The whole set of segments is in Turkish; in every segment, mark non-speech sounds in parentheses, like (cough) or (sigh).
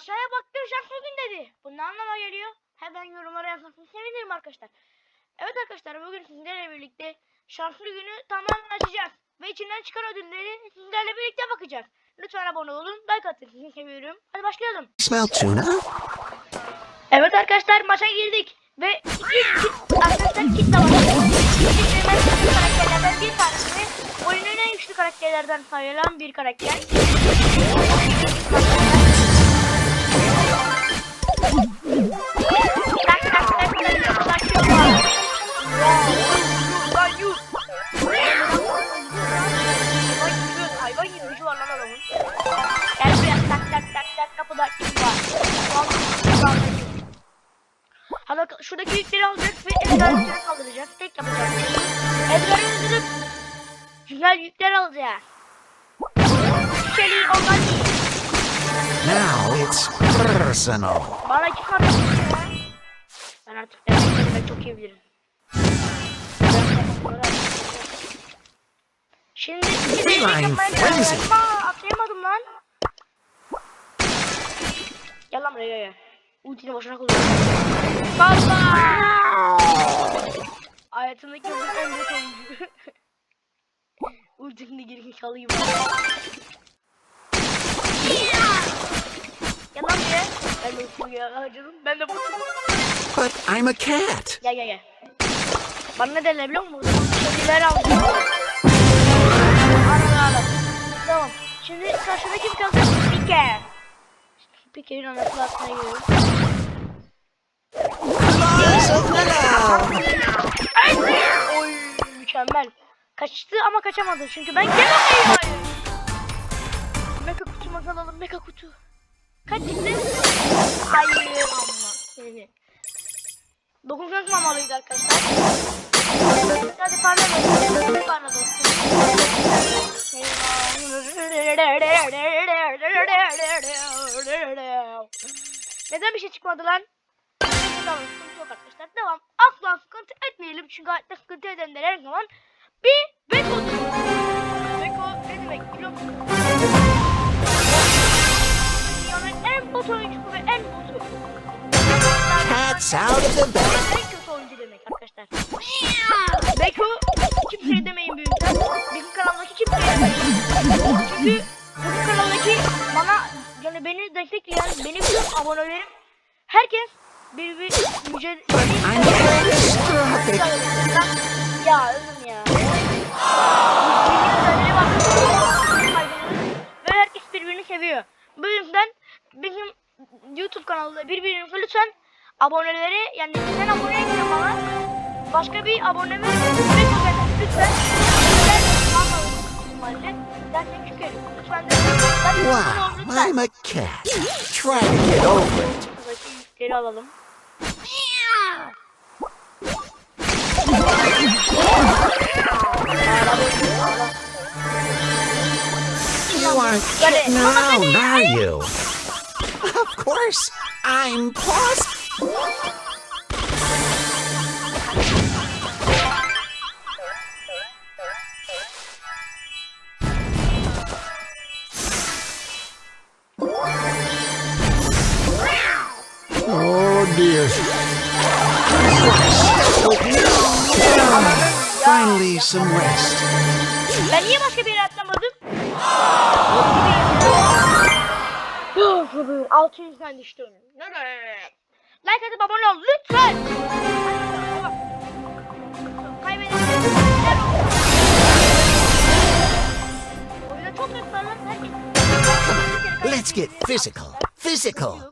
Aşağıya baktım şanslı gün dedi. Bu ne anlama geliyor? Hemen yorumlara yazmasını sevinirim arkadaşlar. Evet arkadaşlar bugün sizlerle birlikte şanslı günü tamamen açacağız. Ve içinden çıkan ödülleri sizlerle birlikte bakacağız. Lütfen abone olun. Like atın. Sizi seviyorum. Hadi başlayalım. Evet arkadaşlar maça girdik. Ve iki kit, arkadaşlar kit savaşı. Kit karakterlerden bir tanesi. Oyunun en güçlü karakterlerden sayılan bir karakter. Hala şuradaki yükleri alacak ve Edgar'ı üstüne kaldıracak. Tek yapacak. Edgar'ı öldürüp güzel yükler alacağız. Şişeliği ondan değil. Now it's personal. Bana iki ya. Ben artık ben çok iyi bilirim. Şimdi. Aa, atlayamadım lan. Gel lan buraya gel. Ultini boşuna kullan. Baba! Hayatımdaki gördüğüm en büyük oyuncu. (laughs) Ultimini geri gibi. Gel lan buraya. Ben ultimi geri harcadım. Ben de botum. But I'm a cat. Gel gel gel. Bana ne derler biliyor musun? Kediler aldım. Tamam. Şimdi karşıda kim kalacak? Pike. Pike'nin anasını atmaya giriyorum. Kaçtı ama kaçamadı çünkü ben gene hayır. Meka kutuma alalım meka kutu. Kaç çıktı? Hayır ama. Seni. Dokuz göz mamalıydı arkadaşlar. Hadi parla dostum. Parla dostum. Neden bir şey çıkmadı lan? Tamam arkadaşlar. Devam. Asla sıkıntı etmeyelim. Çünkü hayatta sıkıntı edenler her zaman bir Beko'dur. Beko ne demek biliyor musun? Dünyanın en bot oyuncusu ve en botu. Cat's out of the bag. En kötü oyuncu demek arkadaşlar. Beko kimseye demeyin büyükler. Bizim kanaldaki kimseye demeyin. Çünkü bizim kanaldaki bana yani beni destekleyen benim bütün abonelerim herkes bir bir mücadele ya. Ve herkes birbirini seviyor. Bu yüzden bizim YouTube kanalında birbirimize lütfen aboneleri yani sen aboneysen bana başka bir aboneme lütfen lütfen. Lütfen Wow. I'm a cat. Try to get over it. Yükleri alalım. You aren't Got around, are you? Of course, I'm plus. Oh dear. Some rest. Ben niye başka bir yere atlamadım? 600'den düştüm. Like atıp abone ol lütfen. Let's get physical. Physical.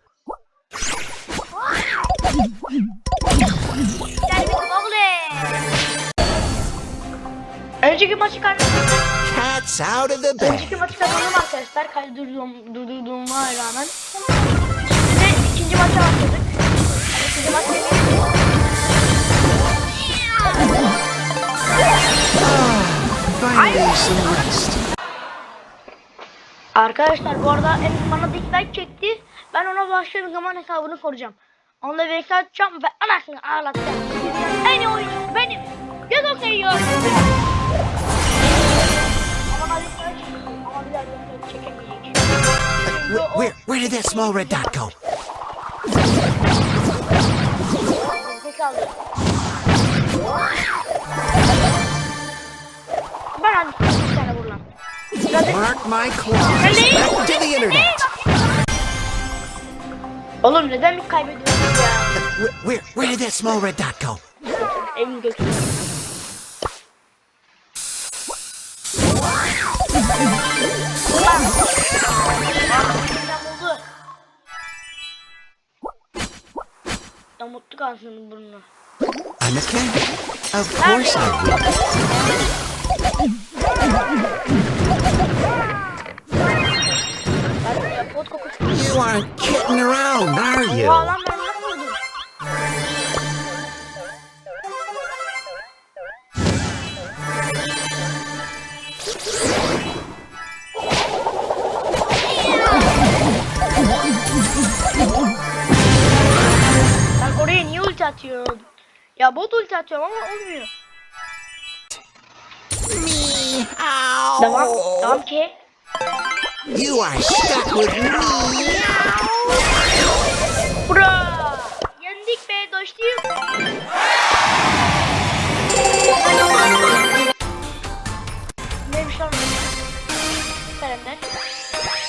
Önceki maçı kazandım. Cat's out of the bag. Önceki maçı kazandım arkadaşlar. Kaydırdığım, durdurduğuma rağmen. Ve ikinci maça başladık. İkinci maç benim. Finally, some rest. Arkadaşlar bu arada Enes bana dislike çekti. Ben ona başladığım zaman hesabını soracağım. Onunla bir hesap açacağım ve anasını ağlatacağım. En iyi oyuncusu benim. Göz o seviyor. Where, where, where did that small red dot go? Mark my claws. Back to the internet. Oğlum neden bir kaybediyoruz ya? Where, where, where did that small red dot go? Evin göksü. Oldu. Yamuttu kalsın burnunu. I'm cat. Of course I will. Atıyorum ama olmuyor. Devam, devam ki. You are stuck with me. Bura! Yendik be dostum. Neymiş lan? Süper Ender.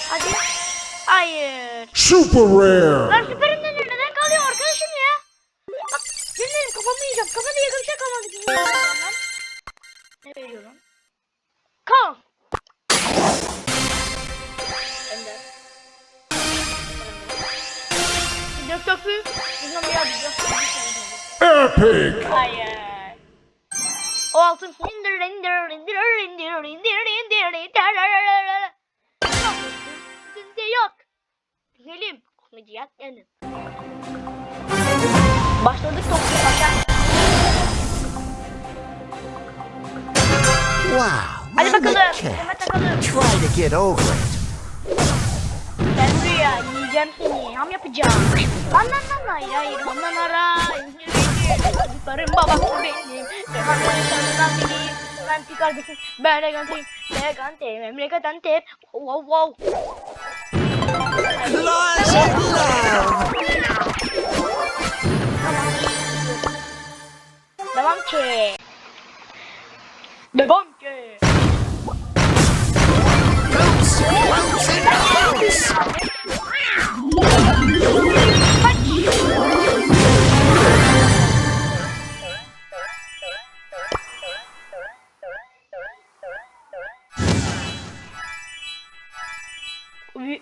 Hadi. Hayır. Super rare. Lan Süper Ender neden kalıyor arkadaşım ya? Kafamı yiyeceğim. Kafada yakın bir şey kalmadı. ki. Ne veriyor lan? Ne veriyor lan? Kal. Ender. Dök dökü. Bizden bir. Epic. Hayır. O altın indir indir indir indir indir indir indir yok. Güzelim. Komedi yap yani. Başladık toplu başa. Wow. Hadi bakalım. Hemen takalım. Try to get over it. Gel buraya. Yiyeceğim seni. Ham yapacağım. Lan lan lan hayır hayır. Lan lan ara. Çocuklarım babası benim. Rehanlarından benim. Ben bir kardeşim. Ben Regant'im. Regant'im. Memleket Antep. Wow wow. Claws of love. Devam ki. Devam ki.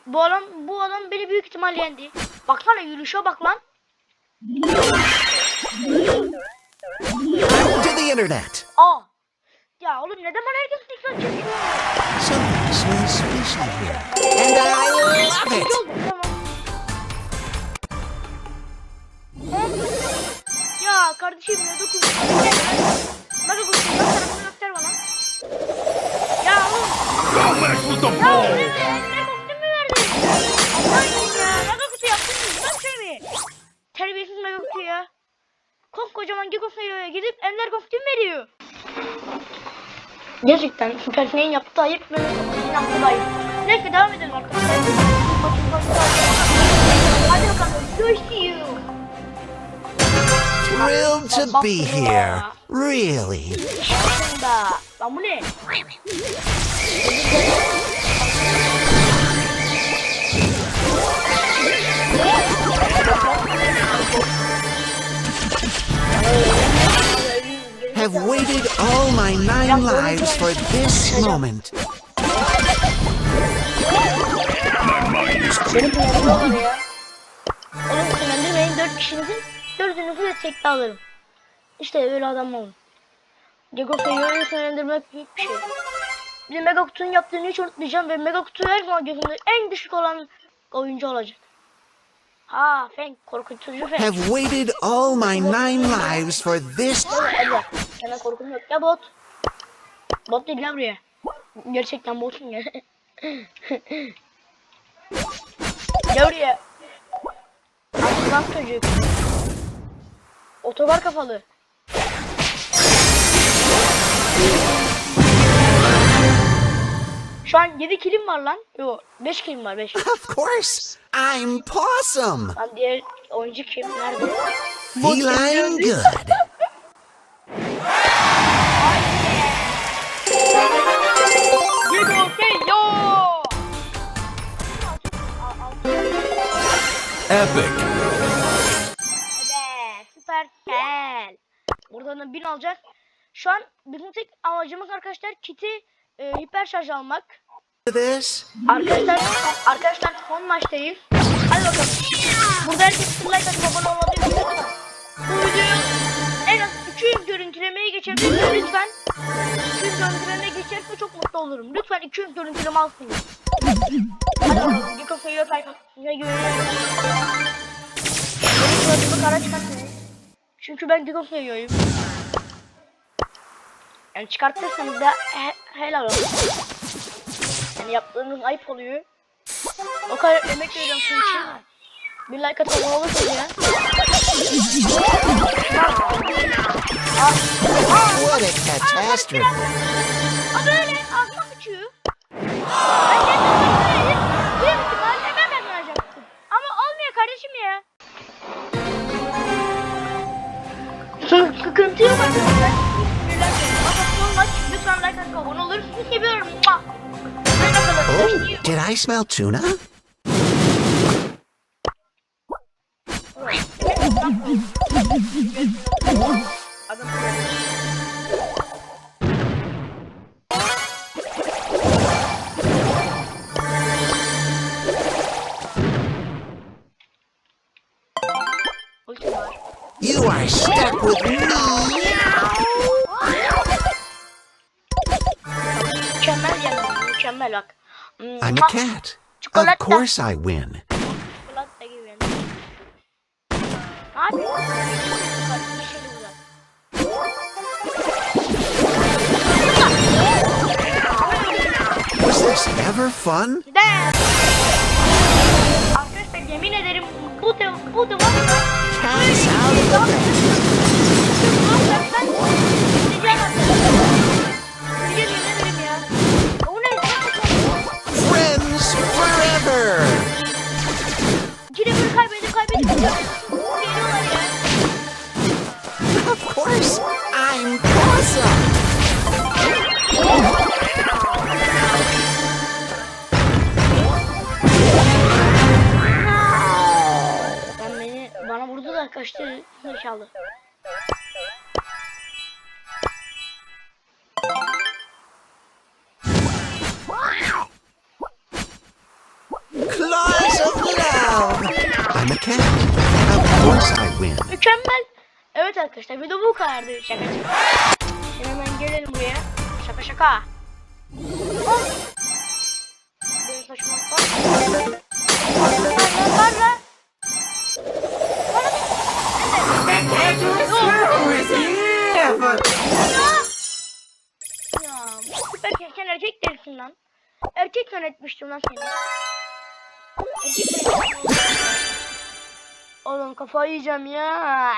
Bu adam bu adam beni büyük ihtimal yendi. Baksana yürüyüşe bak lan. İnternet. Aa. Ya oğlum neden bana herkes dikkat çekiyor? Something smells fishy here. And I love it. Ya kardeşim ne dokun? Bak dokun. Bak tarafını göster bana. Ya oğlum. Go back with the Ya ball. ne ne kostüm mü verdin? Allah'ım ya. Ne kutu yaptın? Bak şey mi? Terbiyesiz mega kutu ya. Koskocaman Gekosa'ya gidip Ender kostüm veriyor. Gerçekten Süper Snak'in yaptığı ayıp yaptığı da ayıp. Neyse devam edelim arkadaşlar. Hadi bakalım. Görüşürüz. Thrilled to be here. Really. Lan bu ne? Waited all my nine lives for this moment. My mind is Benim ya. Oğlum sinirlendirmeyin. Dört kişinizin dördünüzü de tekte alırım. İşte öyle adam olun. Gego Feyo'yu sinirlendirmek büyük bir şey. Bir de Mega Kutu'nun yaptığını hiç unutmayacağım ve Mega Kutu her zaman gözümde en düşük olan oyuncu olacak. Ha korkutucu. Have waited all my nine lives for this. Emre sana korkum yok ya bot. Bot değil lan buraya. Gerçekten botsun ya. (laughs) Gel buraya. Aslan çocuk. Otogar kafalı. Şu an 7 kilim var lan. Yo 5 kilim var 5. Of course, I'm Possum. Lan diğer oyuncu kim? Nerede? Feline good. Epic. Evet, süpersel. Buradan da bin alacak. Şu an bizim tek amacımız arkadaşlar kiti e, hiper şarj almak. Arkadaşlar arkadaşlar son maçtayız. Hadi bakalım. Burada herkes like atıp abone unutmayın. Bu videoyu en az 200 görüntülemeye geçebilirse lütfen. 200 görüntülemeye geçerse çok mutlu olurum. Lütfen 200 görüntüleme alsın. Hadi bakalım. Bir kafayı yok arkadaşlar. Görüyorum. Benim suratımı kara çıkartmayın. Çünkü ben Gigo seviyorum. Yani çıkartırsanız da he helal olsun. Yani yaptığınız ayıp oluyor. O kadar emek veriyorum sizin için. Bir like atıp abone olursanız ya. What a catastrophe. Aa böyle ağzıma sıçıyor. Ben kendim Büyük ihtimalle ben kazanacaktım. Ama olmuyor kardeşim ya. Sı- Sıkıntı yok arkadaşlar. Son atıp abone olursanız seviyorum. Bakalım. Oh, I smell tuna? Mükemmel yani. Mükemmel bak. Hmm, I'm a ah, cat. Çikolata. Of course I win. Çikolata gibi. Abi. Bir şey de güzel. Was this ever fun? De. Arkadaşlar yemin ederim bu bu da var out win. Mükemmel. Evet arkadaşlar video bu kadardı. Şaka şaka. Şimdi hemen gelelim buraya. Şaka şaka. Oh. Benim saçma bak. Parla parla. Erkek değilsin lan. Erkek yönetmiştim lan seni. Erkek. Oğlum kafayı yiyeceğim ya.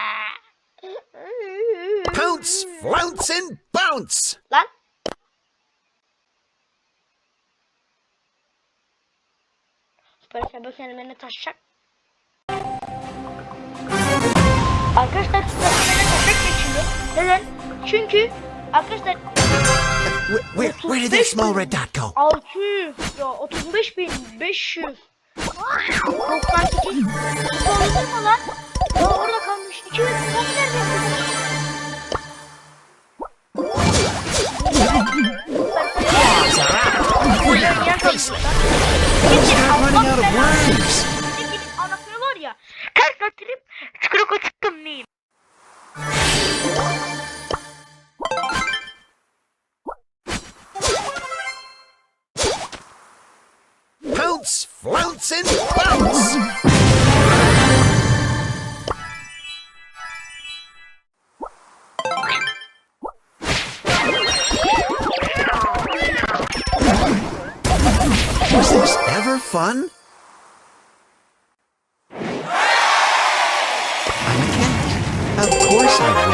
Pounce, flounce, and bounce. Lan. Süper bu seni benimle taşacak. Arkadaşlar süper benimle taşacak geçiyor. Neden? Çünkü arkadaşlar Where, where, where did that small red dot go? 600 ya 35 bin 500 98 Oldu mu lan? Ya orada kalmış 200 Son nerede? Claws are out. Free out of face. Flounce, and bounce. Was this ever fun? I'm a cat. Of course I